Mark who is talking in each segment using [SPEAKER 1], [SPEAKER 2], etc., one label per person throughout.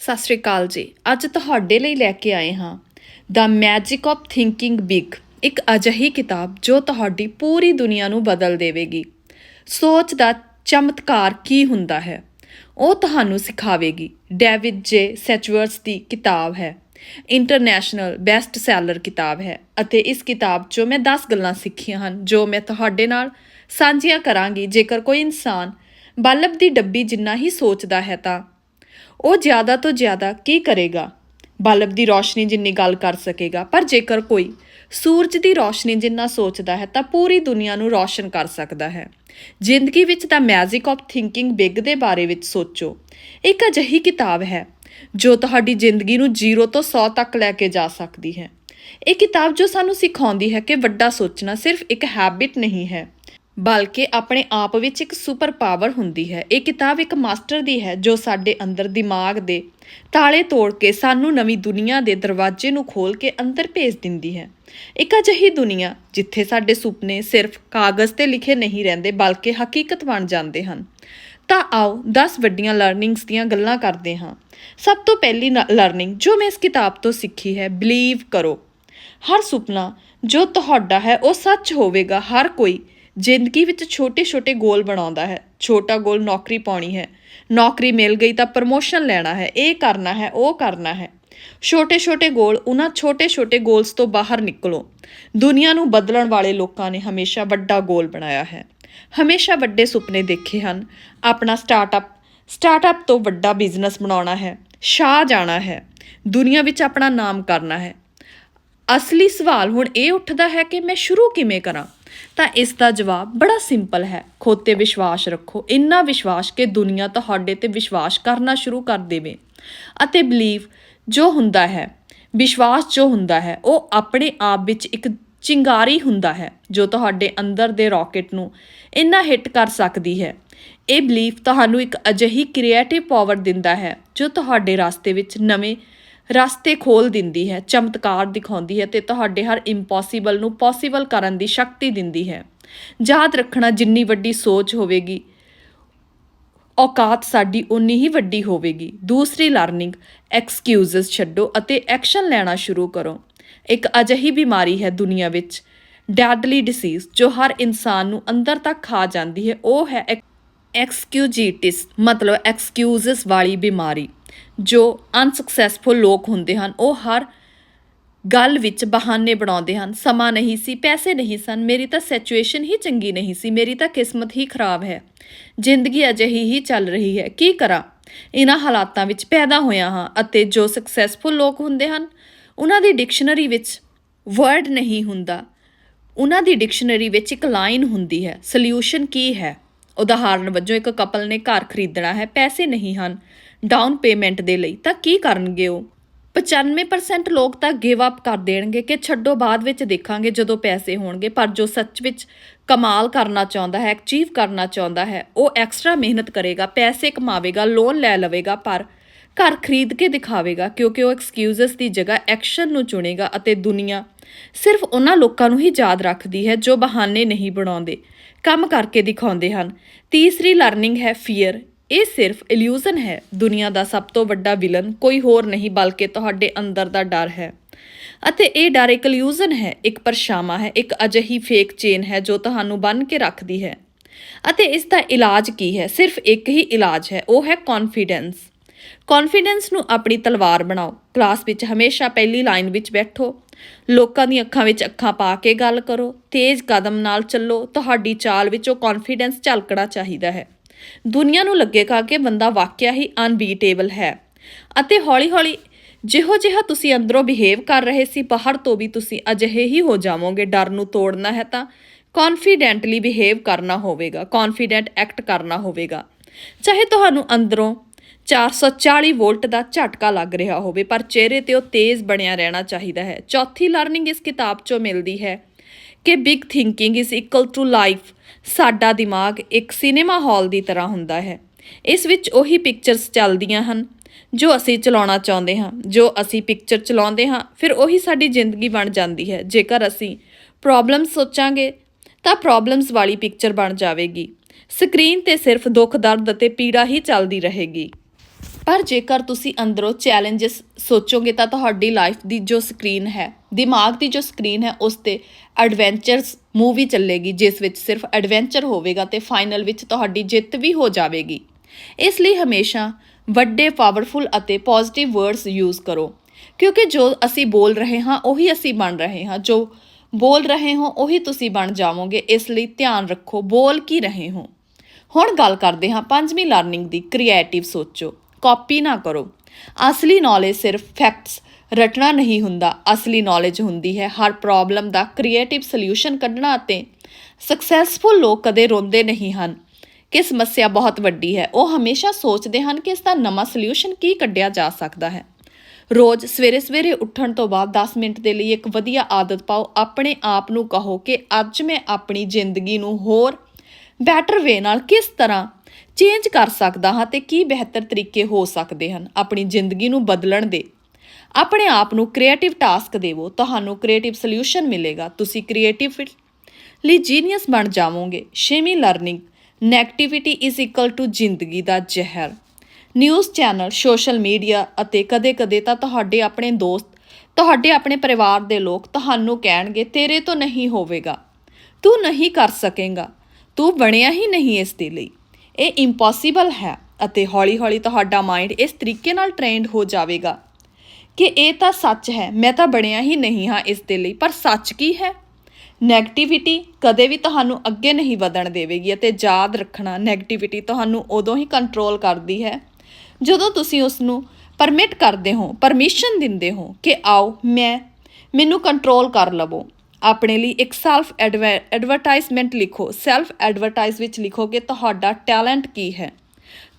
[SPEAKER 1] ਸਤਿ ਸ਼੍ਰੀ ਅਕਾਲ ਜੀ। ਅੱਜ ਤੁਹਾਡੇ ਲਈ ਲੈ ਕੇ ਆਏ ਹਾਂ the magic of thinking big ਇੱਕ ਅਜਿਹੀ ਕਿਤਾਬ ਜੋ ਤੁਹਾਡੀ ਪੂਰੀ ਦੁਨੀਆ ਨੂੰ ਬਦਲ ਦੇਵੇਗੀ। ਸੋਚ ਦਾ ਚਮਤਕਾਰ ਕੀ ਹੁੰਦਾ ਹੈ? ਉਹ ਤੁਹਾਨੂੰ ਸਿਖਾਵੇਗੀ। ਡੇਵਿਡ ਜੇ ਸੈਚਵਰਸ ਦੀ ਕਿਤਾਬ ਹੈ। ਇੰਟਰਨੈਸ਼ਨਲ ਬੈਸਟ ਸੈਲਰ ਕਿਤਾਬ ਹੈ ਅਤੇ ਇਸ ਕਿਤਾਬ 'ਚੋਂ ਮੈਂ 10 ਗੱਲਾਂ ਸਿੱਖੀਆਂ ਹਨ ਜੋ ਮੈਂ ਤੁਹਾਡੇ ਨਾਲ ਸਾਂਝੀਆਂ ਕਰਾਂਗੀ। ਜੇਕਰ ਕੋਈ ਇਨਸਾਨ ਬਲਬ ਦੀ ਡੱਬੀ ਜਿੰਨਾ ਹੀ ਸੋਚਦਾ ਹੈ ਤਾਂ ਉਹ ਜ਼ਿਆਦਾ ਤੋਂ ਜ਼ਿਆਦਾ ਕੀ ਕਰੇਗਾ? ਬਲਬ ਦੀ ਰੋਸ਼ਨੀ ਜਿੰਨੀ ਗੱਲ ਕਰ ਸਕੇਗਾ, ਪਰ ਜੇਕਰ ਕੋਈ ਸੂਰਜ ਦੀ ਰੋਸ਼ਨੀ ਜਿੰਨਾ ਸੋਚਦਾ ਹੈ ਤਾਂ ਪੂਰੀ ਦੁਨੀਆ ਨੂੰ ਰੋਸ਼ਨ ਕਰ ਸਕਦਾ ਹੈ। ਜ਼ਿੰਦਗੀ ਵਿੱਚ the magic of thinking big ਦੇ ਬਾਰੇ ਵਿੱਚ ਸੋਚੋ। ਇੱਕ ਅਜਿਹੀ ਕਿਤਾਬ ਹੈ, ਜੋ ਤੁਹਾਡੀ ਜ਼ਿੰਦਗੀ ਨੂੰ 0 ਤੋਂ 100 ਤੱਕ ਲੈ ਕੇ ਜਾ ਸਕਦੀ ਹੈ। ਇਹ ਕਿਤਾਬ ਜੋ ਸਾਨੂੰ ਸਿਖਾਉਂਦੀ ਹੈ ਕਿ ਵੱਡਾ ਸੋਚਣਾ ਸਿਰਫ ਇੱਕ ਹੈਬਿਟ ਨਹੀਂ ਹੈ। ਬਲਕਿ ਆਪਣੇ ਆਪ ਵਿੱਚ ਇੱਕ ਸੁਪਰ ਪਾਵਰ ਹੁੰਦੀ ਹੈ। ਇਹ ਕਿਤਾਬ ਇੱਕ ਮਾਸਟਰ ਦੀ ਹੈ ਜੋ ਸਾਡੇ ਅੰਦਰ ਦਿਮਾਗ ਦੇ ਤਾਲੇ ਤੋੜ ਕੇ ਸਾਨੂੰ ਨਵੀਂ ਦੁਨੀਆ ਦੇ ਦਰਵਾਜ਼ੇ ਨੂੰ ਖੋਲ ਕੇ ਅੰਦਰ ਭੇਜ ਦਿੰਦੀ ਹੈ। ਇੱਕ ਅਜਿਹੀ ਦੁਨੀਆ ਜਿੱਥੇ ਸਾਡੇ ਸੁਪਨੇ ਸਿਰਫ ਕਾਗਜ਼ ਤੇ ਲਿਖੇ ਨਹੀਂ ਰਹਿੰਦੇ ਬਲਕਿ ਹਕੀਕਤ ਬਣ ਜਾਂਦੇ ਹਨ। ਤਾਂ ਆਓ 10 ਵੱਡੀਆਂ ਲਰਨਿੰਗਸ ਦੀਆਂ ਗੱਲਾਂ ਕਰਦੇ ਹਾਂ। ਸਭ ਤੋਂ ਪਹਿਲੀ ਲਰਨਿੰਗ ਜੋ ਮੈਂ ਇਸ ਕਿਤਾਬ ਤੋਂ ਸਿੱਖੀ ਹੈ ਬਲੀਵ ਕਰੋ। ਹਰ ਸੁਪਨਾ ਜੋ ਤੁਹਾਡਾ ਹੈ ਉਹ ਸੱਚ ਹੋਵੇਗਾ, ਹਰ ਕੋਈ ਜ਼ਿੰਦਗੀ ਵਿੱਚ ਛੋਟੇ-ਛੋਟੇ ਗੋਲ ਬਣਾਉਂਦਾ ਹੈ। ਛੋਟਾ ਗੋਲ ਨੌਕਰੀ ਪਾਉਣੀ ਹੈ। ਨੌਕਰੀ ਮਿਲ ਗਈ ਤਾਂ ਪ੍ਰਮੋਸ਼ਨ ਲੈਣਾ ਹੈ। ਇਹ ਕਰਨਾ ਹੈ, ਉਹ ਕਰਨਾ ਹੈ। ਛੋਟੇ-ਛੋਟੇ ਗੋਲ ਉਹਨਾਂ ਛੋਟੇ-ਛੋਟੇ ਗੋਲਸ ਤੋਂ ਬਾਹਰ ਨਿਕਲੋ। ਦੁਨੀਆ ਨੂੰ ਬਦਲਣ ਵਾਲੇ ਲੋਕਾਂ ਨੇ ਹਮੇਸ਼ਾ ਵੱਡਾ ਗੋਲ ਬਣਾਇਆ ਹੈ। ਹਮੇਸ਼ਾ ਵੱਡੇ ਸੁਪਨੇ ਦੇਖੇ ਹਨ। ਆਪਣਾ ਸਟਾਰਟਅਪ ਸਟਾਰਟਅਪ ਤੋਂ ਵੱਡਾ ਬਿਜ਼ਨਸ ਬਣਾਉਣਾ ਹੈ। ਸ਼ਾਹ ਜਾਣਾ ਹੈ। ਦੁਨੀਆ ਵਿੱਚ ਆਪਣਾ ਨਾਮ ਕਰਨਾ ਹੈ। ਅਸਲੀ ਸਵਾਲ ਹੁਣ ਇਹ ਉੱਠਦਾ ਹੈ ਕਿ ਮੈਂ ਸ਼ੁਰੂ ਕਿਵੇਂ ਕਰਾਂ? ਤਾਂ ਇਸ ਦਾ ਜਵਾਬ ਬੜਾ ਸਿੰਪਲ ਹੈ। ਖੁਦ ਤੇ ਵਿਸ਼ਵਾਸ ਰੱਖੋ। ਇੰਨਾ ਵਿਸ਼ਵਾਸ ਕਿ ਦੁਨੀਆ ਤੁਹਾਡੇ ਤੇ ਵਿਸ਼ਵਾਸ ਕਰਨਾ ਸ਼ੁਰੂ ਕਰ ਦੇਵੇ। ਅਤੇ ਬਲੀਵ ਜੋ ਹੁੰਦਾ ਹੈ, ਵਿਸ਼ਵਾਸ ਜੋ ਹੁੰਦਾ ਹੈ, ਉਹ ਆਪਣੇ ਆਪ ਵਿੱਚ ਇੱਕ ਚਿੰਗਾਰੀ ਹੁੰਦਾ ਹੈ, ਜੋ ਤੁਹਾਡੇ ਅੰਦਰ ਦੇ ਰਾਕਟ ਨੂੰ ਇੰਨਾ ਹਿੱਟ ਕਰ ਸਕਦੀ ਹੈ। ਇਹ ਬਲੀਫ ਤੁਹਾਨੂੰ ਇੱਕ ਅਜਿਹੀ ਕ੍ਰੀਏਟਿਵ ਪਾਵਰ ਦਿੰਦਾ ਹੈ, ਜੋ ਤੁਹਾਡੇ ਰਸਤੇ ਵਿੱਚ ਨਵੇਂ ਰਸਤੇ ਖੋਲ ਦਿੰਦੀ ਹੈ, ਚਮਤਕਾਰ ਦਿਖਾਉਂਦੀ ਹੈ ਤੇ ਤੁਹਾਡੇ ਹਰ ਇੰਪੋਸੀਬਲ ਨੂੰ ਪੋਸੀਬਲ ਕਰਨ ਦੀ ਸ਼ਕਤੀ ਦਿੰਦੀ ਹੈ। ਯਾਦ ਰੱਖਣਾ, ਜਿੰਨੀ ਵੱਡੀ ਸੋਚ ਹੋਵੇਗੀ, ਔਕਾਤ ਸਾਡੀ ਉਨੀ ਹੀ ਵੱਡੀ ਹੋਵੇਗੀ। ਦੂਸਰੀ ਲਰਨਿੰਗ ਐਕਸਕਿਊਜ਼ਸ ਛੱਡੋ ਅਤੇ ਐਕਸ਼ਨ ਲੈਣਾ ਸ਼ੁਰੂ ਕਰੋ। ਇੱਕ ਅਜਿਹੀ ਬਿਮਾਰੀ ਹੈ ਦੁਨੀਆ ਵਿੱਚ ਡੈਡਲੀ ਡਿਸੀਜ਼ ਜੋ ਹਰ ਇਨਸਾਨ ਨੂੰ ਅੰਦਰ ਤੱਕ ਖਾ ਜਾਂਦੀ ਹੈ। ਉਹ ਹੈ ਐਕਸਕਿਊਜੀਟਿਸ ਮਤਲਬ ਐਕਸਕਿਊਜ਼ਸ ਵਾਲੀ ਬਿਮਾਰੀ। ਜੋ ਅਨਸਕਸੈਸਫੁਲ ਲੋਕ ਹੁੰਦੇ ਹਨ, ਉਹ ਹਰ ਗੱਲ ਵਿੱਚ ਬਹਾਨੇ ਬਣਾਉਂਦੇ ਹਨ। ਸਮਾਂ ਨਹੀਂ ਸੀ, ਪੈਸੇ ਨਹੀਂ ਸਨ, ਮੇਰੀ ਤਾਂ ਸਿਚੁਏਸ਼ਨ ਹੀ ਚੰਗੀ ਨਹੀਂ ਸੀ, ਮੇਰੀ ਤਾਂ ਕਿਸਮਤ ਹੀ ਖਰਾਬ ਹੈ। ਜ਼ਿੰਦਗੀ ਅਜਿਹੀ ਹੀ ਚੱਲ ਰਹੀ ਹੈ। ਕੀ ਕਰਾਂ? ਇਹਨਾਂ ਹਾਲਾਤਾਂ ਵਿੱਚ ਪੈਦਾ ਹੋਇਆ ਹਾਂ ਅਤੇ ਜੋ ਸਕਸੈਸਫੁਲ ਲੋਕ ਹੁੰਦੇ ਹਨ ਉਹਨਾਂ ਦੀ ਡਿਕਸ਼ਨਰੀ ਵਿੱਚ ਵਰਡ ਨਹੀਂ ਹੁੰਦਾ। ਉਹਨਾਂ ਦੀ ਡਿਕਸ਼ਨਰੀ ਵਿੱਚ ਇੱਕ ਲਾਈਨ ਹੁੰਦੀ ਹੈ ਸੋਲਿਊਸ਼ਨ ਕੀ ਹੈ? ਉਦਾਹਰਨ ਵਜੋਂ ਇੱਕ ਕਪਲ ਨੇ ਘਰ ਖਰੀਦਣਾ ਹੈ, ਪੈਸੇ ਨਹੀਂ ਹਨ। ਡਾਊਨ ਪੇਮੈਂਟ ਦੇ ਲਈ, ਤਾਂ ਕੀ ਕਰਨਗੇ ਉਹ? 95% ਲੋਕ ਤਾਂ ਗਿਵ ਅਪ ਕਰ ਦੇਣਗੇ ਕਿ ਛੱਡੋ, ਬਾਅਦ ਵਿੱਚ ਦੇਖਾਂਗੇ ਜਦੋਂ ਪੈਸੇ ਹੋਣਗੇ, ਪਰ ਜੋ ਸੱਚ ਵਿੱਚ ਕਮਾਲ ਕਰਨਾ ਚਾਹੁੰਦਾ ਹੈ ਅਚੀਵ ਕਰਨਾ ਚਾਹੁੰਦਾ ਹੈ, ਉਹ ਐਕਸਟਰਾ ਮਿਹਨਤ ਕਰੇਗਾ, ਪੈਸੇ ਕਮਾਵੇਗਾ ਲੋਨ ਲੈ ਲਵੇਗਾ, ਪਰ ਘਰ ਖਰੀਦ ਕੇ ਦਿਖਾਵੇਗਾ, ਕਿਉਂਕਿ ਉਹ ਐਕਸਕਿਊਜ਼ਸ ਦੀ ਜਗ੍ਹਾ ਐਕਸ਼ਨ ਨੂੰ ਚੁਣੇਗਾ ਅਤੇ ਦੁਨੀਆ ਸਿਰਫ ਉਹਨਾਂ ਲੋਕਾਂ ਨੂੰ ਹੀ ਯਾਦ ਰੱਖਦੀ ਹੈ ਜੋ ਬਹਾਨੇ ਨਹੀਂ ਬਣਾਉਂਦੇ, ਕੰਮ ਕਰਕੇ ਦਿਖਾਉਂਦੇ ਹਨ। ਤੀਸਰੀ ਲਰਨਿੰਗ ਹੈ ਫੀਅਰ ਇਹ ਸਿਰਫ ਇਲੂਜ਼ਨ ਹੈ। ਦੁਨੀਆ ਦਾ ਸਭ ਤੋਂ ਵੱਡਾ ਵਿਲਨ ਕੋਈ ਹੋਰ ਨਹੀਂ, ਬਲਕਿ ਤੁਹਾਡੇ ਅੰਦਰ ਦਾ ਡਰ ਹੈ। ਅਤੇ ਇਹ ਡਰ ਇੱਕ ਇਲੂਜ਼ਨ ਹੈ, ਇੱਕ ਪਰਛਾਵਾਂ ਹੈ, ਇੱਕ ਅਜਿਹੀ ਫੇਕ ਚੇਨ ਹੈ ਜੋ ਤੁਹਾਨੂੰ ਬੰਨ ਕੇ ਰੱਖਦੀ ਹੈ। ਅਤੇ ਇਸ ਦਾ ਇਲਾਜ ਕੀ ਹੈ? ਸਿਰਫ ਇੱਕ ਹੀ ਇਲਾਜ ਹੈ, ਉਹ ਹੈ ਕੌਨਫੀਡੈਂਸ ਕੌਨਫੀਡੈਂਸ ਨੂੰ ਆਪਣੀ ਤਲਵਾਰ ਬਣਾਓ। ਕਲਾਸ ਵਿੱਚ ਹਮੇਸ਼ਾ ਪਹਿਲੀ ਲਾਈਨ ਵਿੱਚ ਬੈਠੋ। ਲੋਕਾਂ ਦੀਆਂ ਅੱਖਾਂ ਵਿੱਚ ਅੱਖਾਂ ਪਾ ਕੇ ਗੱਲ ਕਰੋ। ਤੇਜ਼ ਕਦਮ ਨਾਲ ਚੱਲੋ। ਤੁਹਾਡੀ ਚਾਲ ਵਿੱਚ ਉਹ ਕੌਨਫੀਡੈਂਸ ਝਲਕਣਾ ਚਾਹੀਦਾ ਹੈ। ਦੁਨੀਆ ਨੂੰ ਲੱਗੇਗਾ ਕਿ ਬੰਦਾ ਵਾਕਿਆ ਹੀ ਅਨਬੀਟੇਬਲ ਹੈ। ਅਤੇ ਹੌਲੀ-ਹੌਲੀ ਜਿਹੋ ਜਿਹਾ ਤੁਸੀਂ ਅੰਦਰੋਂ ਬਿਹੇਵ ਕਰ ਰਹੇ ਸੀ, ਬਾਹਰ ਤੋਂ ਵੀ ਤੁਸੀਂ ਅਜਿਹੇ ਹੀ ਹੋ ਜਾਵੋਗੇ। ਡਰ ਨੂੰ ਤੋੜਨਾ ਹੈ ਤਾਂ ਕੌਨਫੀਡੈਂਟਲੀ ਬਿਹੇਵ ਕਰਨਾ ਹੋਵੇਗਾ ਕੌਨਫੀਡੈਂਟ ਐਕਟ ਕਰਨਾ ਹੋਵੇਗਾ। ਚਾਹੇ ਤੁਹਾਨੂੰ ਅੰਦਰੋਂ 440 ਵੋਲਟ ਦਾ ਝਟਕਾ ਲੱਗ ਰਿਹਾ ਹੋਵੇ, ਪਰ ਚਿਹਰੇ ਤੇ ਉਹ ਤੇਜ਼ ਬਣਿਆ ਰਹਿਣਾ ਚਾਹੀਦਾ ਹੈ। ਚੌਥੀ ਲਰਨਿੰਗ ਇਸ ਕਿਤਾਬ ਚੋਂ ਮਿਲਦੀ ਹੈ। ਕਿ big thinking is equal to life ਸਾਡਾ ਦਿਮਾਗ ਇੱਕ ਸਿਨੇਮਾ ਹਾਲ ਦੀ ਤਰ੍ਹਾਂ ਹੁੰਦਾ ਹੈ। ਇਸ ਵਿੱਚ ਉਹੀ ਪਿਕਚਰਸ ਚੱਲਦੀਆਂ ਹਨ, ਜੋ ਅਸੀਂ ਚਲਾਉਣਾ ਚਾਹੁੰਦੇ ਹਾਂ, ਜੋ ਅਸੀਂ ਪਿਕਚਰ ਚਲਾਉਂਦੇ ਹਾਂ, ਫਿਰ ਉਹੀ ਸਾਡੀ ਜ਼ਿੰਦਗੀ ਬਣ ਜਾਂਦੀ ਹੈ। ਜੇਕਰ ਅਸੀਂ ਪ੍ਰੋਬਲਮਸ ਸੋਚਾਂਗੇ, ਤਾਂ ਪ੍ਰੋਬਲਮਸ ਵਾਲੀ ਪਿਕਚਰ ਬਣ ਜਾਵੇਗੀ। ਸਕਰੀਨ ਤੇ ਸਿਰਫ ਦੁੱਖ, ਦਰਦ ਅਤੇ ਪੀੜਾ ਹੀ ਚੱਲਦੀ ਰਹੇਗੀ। ਪਰ ਜੇਕਰ ਤੁਸੀਂ ਅੰਦਰੋਂ ਚੈਲੰਜਸ ਸੋਚੋਗੇ ਤਾਂ ਤੁਹਾਡੀ ਲਾਈਫ ਦੀ ਜੋ ਸਕਰੀਨ ਹੈ, ਦਿਮਾਗ ਦੀ ਜੋ ਸਕਰੀਨ ਹੈ, ਉਸ ਤੇ ਐਡਵੈਂਚਰਸ ਮੂਵੀ ਚੱਲੇਗੀ, ਜਿਸ ਵਿੱਚ ਸਿਰਫ ਐਡਵੈਂਚਰ ਹੋਵੇਗਾ ਤੇ ਫਾਈਨਲ ਵਿੱਚ ਤੁਹਾਡੀ ਜਿੱਤ ਵੀ ਹੋ ਜਾਵੇਗੀ। ਇਸ ਲਈ ਹਮੇਸ਼ਾ ਵੱਡੇ ਪਾਵਰਫੁਲ ਅਤੇ ਪੋਜ਼ਿਟਿਵ ਵਰਡਸ ਯੂਜ਼ ਕਰੋ, ਕਿਉਂਕਿ ਜੋ ਅਸੀਂ ਬੋਲ ਰਹੇ ਹਾਂ, ਉਹੀ ਅਸੀਂ ਬਣ ਰਹੇ ਹਾਂ, ਜੋ ਬੋਲ ਰਹੇ ਹੋ, ਉਹੀ ਤੁਸੀਂ ਬਣ ਜਾਵੋਗੇ, ਇਸ ਲਈ ਧਿਆਨ ਰੱਖੋ, ਬੋਲ ਕੀ ਰਹੇ ਹੋ। ਹੁਣ ਗੱਲ ਕਰਦੇ ਹਾਂ ਪੰਜਵੀਂ ਲਰਨਿੰਗ ਦੀ ਕ੍ਰੀਏਟਿਵ ਸੋਚੋ। ਕਾਪੀ ਨਾ ਕਰੋ। ਅਸਲੀ ਨੌਲੇਜ ਸਿਰਫ ਫੈਕਟਸ ਰਟਣਾ ਨਹੀਂ ਹੁੰਦਾ। ਅਸਲੀ ਨੌਲੇਜ ਹੁੰਦੀ ਹੈ ਹਰ ਪ੍ਰੋਬਲਮ ਦਾ ਕ੍ਰੀਏਟਿਵ ਸੋਲੂਸ਼ਨ ਕੱਢਣਾ ਅਤੇ ਸਕਸੈਸਫੁਲ ਲੋਕ ਕਦੇ ਰੋਂਦੇ ਨਹੀਂ ਹਨ। ਕਿ ਸਮੱਸਿਆ ਬਹੁਤ ਵੱਡੀ ਹੈ। ਉਹ ਹਮੇਸ਼ਾ ਸੋਚਦੇ ਹਨ ਕਿ ਇਸ ਦਾ ਨਵਾਂ ਸੋਲੂਸ਼ਨ ਕੀ ਕੱਢਿਆ ਜਾ ਸਕਦਾ ਹੈ। ਰੋਜ਼ ਸਵੇਰੇ ਸਵੇਰੇ ਉੱਠਣ ਤੋਂ ਬਾਅਦ 10 ਮਿੰਟ ਦੇ ਲਈ ਇੱਕ ਵਧੀਆ ਆਦਤ ਪਾਓ। ਆਪਣੇ ਆਪ ਨੂੰ ਕਹੋ ਕਿ ਅੱਜ ਮੈਂ ਆਪਣੀ ਜ਼ਿੰਦਗੀ ਨੂੰ ਹੋਰ ਬੈਟਰ ਵੇ ਨਾਲ ਕਿਸ ਤਰ੍ਹਾਂ ਚੇਂਜ ਕਰ ਸਕਦਾ ਹਾਂ ਤੇ ਕੀ ਬਿਹਤਰ ਤਰੀਕੇ ਹੋ ਸਕਦੇ ਹਨ ਆਪਣੀ ਜ਼ਿੰਦਗੀ ਨੂੰ ਬਦਲਣ ਦੇ। ਆਪਣੇ ਆਪ ਨੂੰ ਕ੍ਰੀਏਟਿਵ ਟਾਸਕ ਦੇਵੋ, ਤੁਹਾਨੂੰ ਕ੍ਰੀਏਟਿਵ ਸੋਲੂਸ਼ਨ ਮਿਲੇਗਾ। ਤੁਸੀਂ ਕ੍ਰੀਏਟਿਵ ਲਈ ਜੀਨੀਅਸ ਬਣ ਜਾਵੋਗੇ। ਛੇਵੀਂ learning negativity is equal to ਜ਼ਿੰਦਗੀ ਦਾ ਜ਼ਹਿਰ। ਨਿਊਜ਼ ਚੈਨਲ ਸੋਸ਼ਲ ਮੀਡੀਆ ਅਤੇ ਕਦੇ-ਕਦੇ ਤਾਂ ਤੁਹਾਡੇ ਆਪਣੇ ਦੋਸਤ, ਤੁਹਾਡੇ ਆਪਣੇ ਪਰਿਵਾਰ ਦੇ ਲੋਕ ਤੁਹਾਨੂੰ ਕਹਿਣਗੇ, ਤੇਰੇ ਤੋਂ ਨਹੀਂ ਹੋਵੇਗਾ। ਤੂੰ ਨਹੀਂ ਕਰ ਸਕੇਗਾ। ਤੂੰ ਬਣਿਆ ਹੀ ਨਹੀਂ ਇਸ ਦੇ ਲਈ। ਇਹ ਇੰਪੋਸੀਬਲ ਹੈ ਅਤੇ ਹੌਲੀ-ਹੌਲੀ ਤੁਹਾਡਾ ਮਾਈਂਡ ਇਸ ਤਰੀਕੇ ਨਾਲ ਟ੍ਰੇਨਡ ਹੋ ਜਾਵੇਗਾ ਕਿ ਇਹ ਤਾਂ ਸੱਚ ਹੈ, ਮੈਂ ਤਾਂ ਬਣਿਆ ਹੀ ਨਹੀਂ ਹਾਂ ਇਸ ਦੇ ਲਈ, ਪਰ ਸੱਚ ਕੀ ਹੈ? ਨੈਗੇਟਿਵਿਟੀ ਕਦੇ ਵੀ ਤੁਹਾਨੂੰ ਅੱਗੇ ਨਹੀਂ ਵਧਣ ਦੇਵੇਗੀ ਅਤੇ ਯਾਦ ਰੱਖਣਾ ਨੈਗੇਟਿਵਿਟੀ ਤੁਹਾਨੂੰ ਉਦੋਂ ਹੀ ਕੰਟਰੋਲ ਕਰਦੀ ਹੈ ਜਦੋਂ ਤੁਸੀਂ ਉਸ ਨੂੰ ਪਰਮਿਟ ਕਰਦੇ ਹੋ ਪਰਮਿਸ਼ਨ ਦਿੰਦੇ ਹੋ ਕਿ ਆਓ ਮੈਂ, ਮੈਨੂੰ ਕੰਟਰੋਲ ਕਰ ਲਵੋ। ਆਪਣੇ ਲਈ ਇੱਕ ਸੈਲਫ ਐਡਵਰਟਾਈਜ਼ਮੈਂਟ ਲਿਖੋ। ਸੈਲਫ ਐਡਵਰਟਾਈਜ਼ ਵਿੱਚ ਲਿਖੋ ਕਿ ਤੁਹਾਡਾ ਟੈਲੈਂਟ ਕੀ ਹੈ?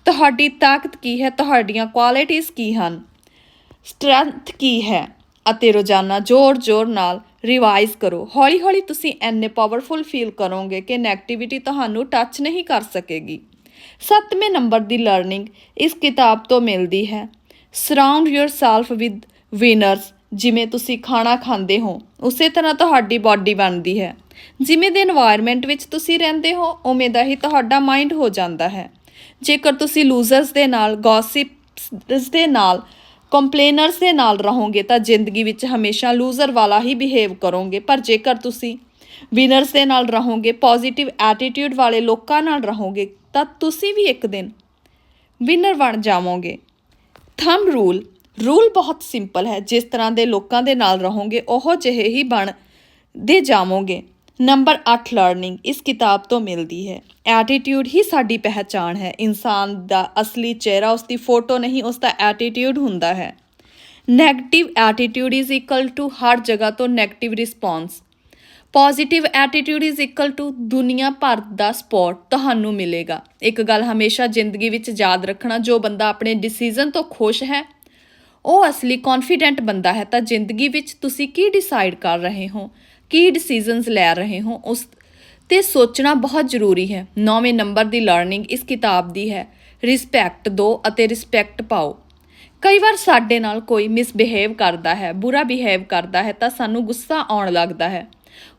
[SPEAKER 1] ਤੁਹਾਡੀ ਤਾਕਤ ਕੀ ਹੈ? ਤੁਹਾਡੀਆਂ ਕੁਆਲਿਟੀਆਂ ਕੀ ਹਨ? ਸਟਰੈਂਥ ਕੀ ਹੈ? ਅਤੇ ਰੋਜ਼ਾਨਾ ਜ਼ੋਰ-ਜ਼ੋਰ ਨਾਲ ਰਿਵਾਈਜ਼ ਕਰੋ। ਹੌਲੀ-ਹੌਲੀ ਤੁਸੀਂ ਐਨੇ ਪਾਵਰਫੁਲ ਫੀਲ ਕਰੋਗੇ ਕਿ ਨੈਗੇਟਿਵਿਟੀ ਤੁਹਾਨੂੰ ਟੱਚ ਨਹੀਂ ਕਰ ਸਕੇਗੀ। ਸੱਤਵੇਂ ਨੰਬਰ ਦੀ ਲਰਨਿੰਗ ਇਸ ਕਿਤਾਬ ਤੋਂ ਮਿਲਦੀ ਹੈ। ਸਰਾਊਂਡ yourself ਵਿਦ ਵਿਨਰਸ ਜਿਵੇਂ ਤੁਸੀਂ ਖਾਣਾ ਖਾਂਦੇ ਹੋ, ਉਸੇ ਤਰ੍ਹਾਂ ਤੁਹਾਡੀ ਬਾਡੀ ਬਣਦੀ ਹੈ। ਜਿਵੇਂ ਦੇ এনवायरमेंट ਵਿੱਚ ਤੁਸੀਂ ਰਹਿੰਦੇ ਹੋ, ਉਵੇਂ ਦਾ ਹੀ ਤੁਹਾਡਾ ਮਾਈਂਡ ਹੋ ਜਾਂਦਾ ਹੈ। ਜੇਕਰ ਤੁਸੀਂ ਲੂਜ਼ਰਸ ਦੇ ਨਾਲ ਗੌਸਿਪਸ ਦੇ ਨਾਲ ਕੰਪਲੇਨਰਸ ਦੇ ਨਾਲ ਰਹੋਗੇ, ਤਾਂ ਜ਼ਿੰਦਗੀ ਵਿੱਚ ਹਮੇਸ਼ਾ ਲੂਜ਼ਰ ਵਾਲਾ ਹੀ ਬਿਹੇਵ ਕਰੋਗੇ। ਪਰ ਜੇਕਰ ਤੁਸੀਂ ਵਿਨਰਸ ਦੇ ਨਾਲ ਰਹੋਗੇ ਪੋਜ਼ਿਟਿਵ ਐਟੀਟਿਊਡ ਵਾਲੇ ਲੋਕਾਂ ਨਾਲ ਰਹੋਗੇ, ਤਾਂ ਤੁਸੀਂ ਵੀ ਇੱਕ ਦਿਨ ਵਿਨਰ ਬਣ ਜਾਵੋਗੇ। ਥੰਮ ਰੂਲ ਰੂਲ ਬਹੁਤ ਸਿੰਪਲ ਹੈ, ਜਿਸ ਤਰ੍ਹਾਂ ਦੇ ਲੋਕਾਂ ਦੇ ਨਾਲ ਰਹੋਗੇ, ਉਹ ਜਿਹੇ ਹੀ ਬਣ ਦੇ ਜਾਵੋਗੇ। ਨੰਬਰ 8 ਲਰਨਿੰਗ ਇਸ ਕਿਤਾਬ ਤੋਂ ਮਿਲਦੀ ਹੈ। ਐਟੀਟਿਊਡ ਹੀ ਸਾਡੀ ਪਹਿਚਾਣ ਹੈ। ਇਨਸਾਨ ਦਾ ਅਸਲੀ ਚਿਹਰਾ ਉਸ ਦੀ ਫੋਟੋ ਨਹੀਂ ਉਸ ਦਾ ਐਟੀਟਿਊਡ ਹੁੰਦਾ ਹੈ। Negative attitude is equal to ਹਰ ਜਗ੍ਹਾ ਤੋਂ negative response positive attitude is equal to ਦੁਨੀਆ ਭਰ ਦਾ ਸਪੋਰਟ ਤੁਹਾਨੂੰ ਮਿਲੇਗਾ। ਇੱਕ ਗੱਲ ਹਮੇਸ਼ਾ ਜ਼ਿੰਦਗੀ ਵਿੱਚ ਯਾਦ ਰੱਖਣਾ, ਜੋ ਬੰਦਾ ਆਪਣੇ ਡਿਸੀਜਨ ਤੋਂ ਖੁਸ਼ ਹੈ ਉਹ ਅਸਲੀ ਕੌਨਫੀਡੈਂਟ ਬੰਦਾ ਹੈ ਤਾਂ ਜ਼ਿੰਦਗੀ ਵਿੱਚ ਤੁਸੀਂ ਕੀ ਡਿਸਾਈਡ ਕਰ ਰਹੇ ਹੋ? ਕੀ ਡਿਸੀਜਨਸ ਲੈ ਰਹੇ ਹੋ? ਉਸ ਤੇ ਸੋਚਣਾ ਬਹੁਤ ਜ਼ਰੂਰੀ ਹੈ। ਨੌਵੇਂ ਨੰਬਰ ਦੀ ਲਰਨਿੰਗ ਇਸ ਕਿਤਾਬ ਦੀ ਹੈ। ਰਿਸਪੈਕਟ ਦਿਓ ਅਤੇ ਰਿਸਪੈਕਟ ਪਾਓ। ਕਈ ਵਾਰ ਸਾਡੇ ਨਾਲ ਕੋਈ ਮਿਸਬਿਹੇਵ ਕਰਦਾ ਹੈ, ਬੁਰਾ ਬਿਹੇਵ ਕਰਦਾ ਹੈ ਤਾਂ ਸਾਨੂੰ ਗੁੱਸਾ ਆਉਣ ਲੱਗਦਾ ਹੈ।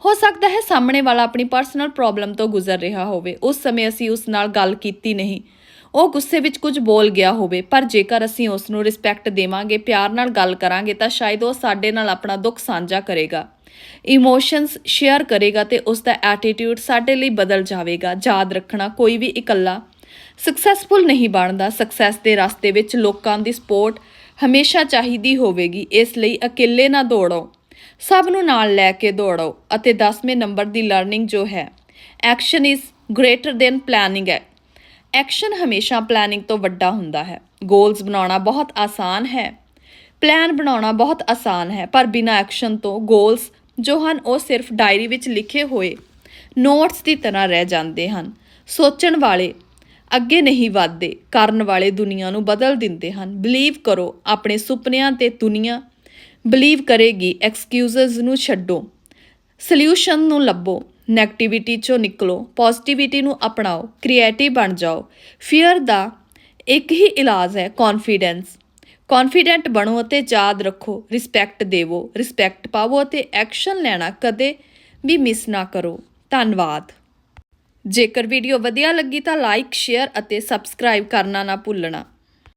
[SPEAKER 1] ਹੋ ਸਕਦਾ ਹੈ ਸਾਹਮਣੇ ਵਾਲਾ ਆਪਣੀ ਪਰਸਨਲ ਪ੍ਰੋਬਲਮ ਤੋਂ ਗੁਜ਼ਰ ਰਿਹਾ ਹੋਵੇ। ਉਸ ਸਮੇਂ ਅਸੀਂ ਉਸ ਨਾਲ ਗੱਲ ਕੀਤੀ ਨਹੀਂ। ਉਹ ਗੁੱਸੇ ਵਿੱਚ ਕੁਝ ਬੋਲ ਗਿਆ ਹੋਵੇ, ਪਰ ਜੇਕਰ ਅਸੀਂ ਉਸ ਨੂੰ ਰਿਸਪੈਕਟ ਦੇਵਾਂਗੇ, ਪਿਆਰ ਨਾਲ ਗੱਲ ਕਰਾਂਗੇ, ਤਾਂ ਸ਼ਾਇਦ ਉਹ ਸਾਡੇ ਨਾਲ ਆਪਣਾ ਦੁੱਖ ਸਾਂਝਾ ਕਰੇਗਾ। ਇਮੋਸ਼ਨਸ ਸ਼ੇਅਰ ਕਰੇਗਾ ਤੇ ਉਸ ਦਾ ਐਟੀਟਿਊਡ ਸਾਡੇ ਲਈ ਬਦਲ ਜਾਵੇਗਾ। ਯਾਦ ਰੱਖਣਾ, ਕੋਈ ਵੀ ਇਕੱਲਾ ਸਕਸੈਸਫੁਲ ਨਹੀਂ ਬਣਦਾ। ਸਕਸੈਸ ਦੇ ਰਸਤੇ ਵਿੱਚ ਲੋਕਾਂ ਦੀ ਸਪੋਰਟ ਹਮੇਸ਼ਾ ਚਾਹੀਦੀ ਹੋਵੇਗੀ। ਇਸ ਲਈ ਇਕੱਲੇ ਨਾ ਦੌੜੋ। ਸਭ ਨੂੰ ਨਾਲ ਲੈ ਕੇ ਦੌੜੋ ਅਤੇ 10ਵੇਂ ਨੰਬਰ ਦੀ ਲਰਨਿੰਗ ਜੋ ਹੈ action is greater than planning ਹੈ ਐਕਸ਼ਨ ਹਮੇਸ਼ਾ ਪਲੈਨਿੰਗ ਤੋਂ ਵੱਡਾ ਹੁੰਦਾ ਹੈ। ਗੋਲਸ ਬਣਾਉਣਾ ਬਹੁਤ ਆਸਾਨ ਹੈ। ਪਲਾਨ ਬਣਾਉਣਾ ਬਹੁਤ ਆਸਾਨ ਹੈ, ਪਰ ਬਿਨਾਂ ਐਕਸ਼ਨ ਤੋਂ ਗੋਲਸ ਜੋ ਹਨ, ਉਹ ਸਿਰਫ ਡਾਇਰੀ ਵਿੱਚ ਲਿਖੇ ਹੋਏ ਨੋਟਸ ਦੀ ਤਰ੍ਹਾਂ ਰਹਿ ਜਾਂਦੇ ਹਨ। ਸੋਚਣ ਵਾਲੇ ਅੱਗੇ ਨਹੀਂ ਵਧਦੇ, ਕਰਨ ਵਾਲੇ ਦੁਨੀਆ ਨੂੰ ਬਦਲ ਦਿੰਦੇ ਹਨ। ਬਲੀਵ ਕਰੋ, ਆਪਣੇ ਸੁਪਨਿਆਂ ਤੇ ਦੁਨੀਆ ਬਲੀਵ ਕਰੇਗੀ ਐਕਸਕਿਊਜ਼ਸ ਨੂੰ ਛੱਡੋ ਸੋਲਿਊਸ਼ਨ ਨੂੰ ਲੱਭੋ। 네ਗੇਟਿਵਿਟੀ ਚੋਂ ਨਿਕਲੋ ਪੋਜ਼ਿਟਿਵਿਟੀ ਨੂੰ ਅਪਣਾਓ ਕ੍ਰੀਏਟਿਵ ਬਣ ਜਾਓ। ਫੀਅਰ ਦਾ ਇੱਕ ਹੀ ਇਲਾਜ ਹੈ ਕੌਨਫੀਡੈਂਸ ਕੌਨਫੀਡੈਂਟ ਬਣੋ ਅਤੇ ਯਾਦ ਰੱਖੋ ਰਿਸਪੈਕਟ ਦੇਵੋ ਰਿਸਪੈਕਟ ਪਾਵੋ ਅਤੇ ਐਕਸ਼ਨ ਲੈਣਾ ਕਦੇ ਵੀ ਮਿਸ ਨਾ ਕਰੋ। ਧੰਨਵਾਦ। ਜੇਕਰ ਵੀਡੀਓ ਵਧੀਆ ਲੱਗੀ ਤਾਂ ਲਾਈਕ ਸ਼ੇਅਰ ਅਤੇ ਸਬਸਕ੍ਰਾਈਬ ਕਰਨਾ ਨਾ ਭੁੱਲਣਾ।